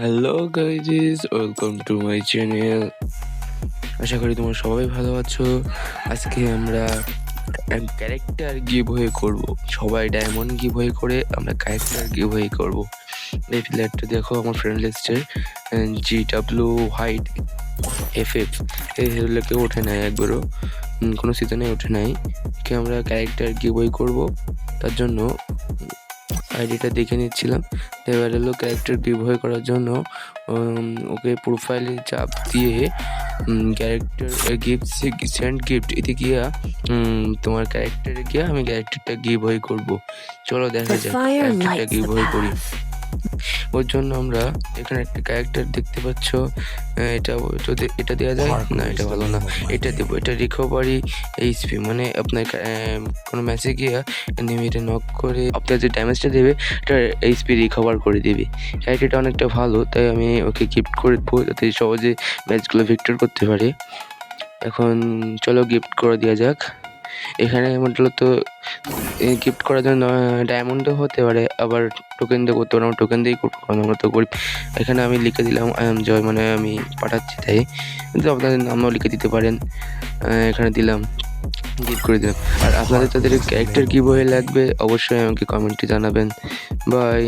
Hello guys welcome to my channel আশা করি তোমরা সবাই ভালো আছো। আজকে আমরা ক্যারেক্টার গিভ হয়ে করব। সবাই ডায়মন্ড গিভ হয়ে করে, আমরা ক্যারেক্টার গিভ হয়ে করব। এই প্লেয়ারটা দেখো, আমার ফ্রেন্ড লিস্টের G W height F F এই কেউ ওঠে নাই একবারও। কোনো সিজনে ওঠে নাই। কে আমরা ক্যারেক্টার গিভ হয়ে করব। তার জন্য আইডিটা দেখে নিচ্ছিলাম। এবার লোক ক্যারেক্টার গিভওয়ে করার জন্য ওকে প্রোফাইলে চাপ দিয়ে ক্যারেক্টার গিফট সেন্ড গিফট এতে গিয়া তোমার ক্যারেক্টারে গিয়া আমি ক্যারেক্টারটা গিভ করব চলো দেখা যাক ক্যারেক্টারটা গিভ করি. ওর জন্য আমরা এখানে একটা ক্যারেক্টার দেখতে পাচ্ছ। এটা যদি এটা দেওয়া যায় না এটা ভালো না। এটা দেবো এটা রিকভারি এইচপি মানে আপনার কোনো ম্যাচে গিয়া এনিমিটা নক করে আপনার যে ড্যামেজটা দেবে এটা এইচপি রিকভার করে দেবে। ক্যারেক্টারটা অনেকটা ভালো তাই আমি ওকে গিফট করে দেবো যাতে সহজে ম্যাচগুলো ভিক্টর করতে পারে। এখন চলো গিফট করে দেওয়া যাক। এখানে মূলত গিফট করার জন্য ডায়মন্ডও হতে পারে, আবার টোকেন দিয়ে করতে পারে আমরা টোকেন দিয়েই করব কারণ আমরা এখানে আমি লিখে দিলাম আই এম জয় মানে আমি পাঠাচ্ছি তাই। কিন্তু আপনাদের নামও লিখে দিতে পারেন এখানে দিলাম গিফট করে দিলাম। আর আপনাদের তাদের ক্যারেক্টার কী বই লাগবে, অবশ্যই আমাকে কমেন্টে জানাবেন। বাই